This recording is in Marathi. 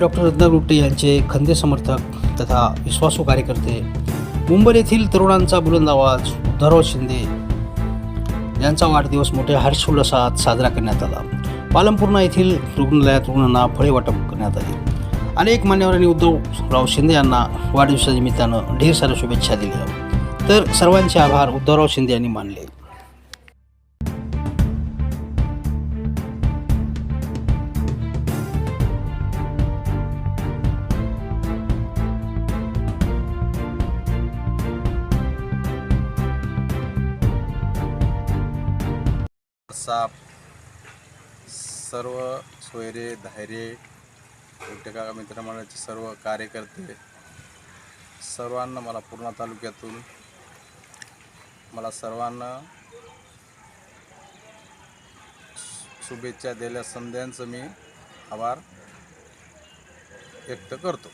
डॉक्टर रत्ना गुट्टे यांचे खंदे समर्थक तथा विश्वासू कार्यकर्ते मुंबई येथील तरुणांचा बुलंद आवाज उद्धवराव शिंदे यांचा वाढदिवस मोठ्या हर्षोल्लासात साजरा करण्यात आला. पालमपूर्णा येथील रुग्णालयात रुग्णांना फळे वाटप करण्यात आले. अनेक मान्यवरांनी उद्धवराव शिंदे यांना वाढदिवसाच्या निमित्तानं ढेर साऱ्या शुभेच्छा दिल्या. तर सर्वांचे आभार उद्धवराव शिंदे यांनी मानले. साप सर्व सोयरे धैर्य एकटेका मित्रमंडळाचे सर्व कार्यकर्ते सर्वांना मला पूर्णा तालुक्यातून मला सर्वांना शुभेच्छा दिल्या संध्यांचं मी आभार व्यक्त करतो.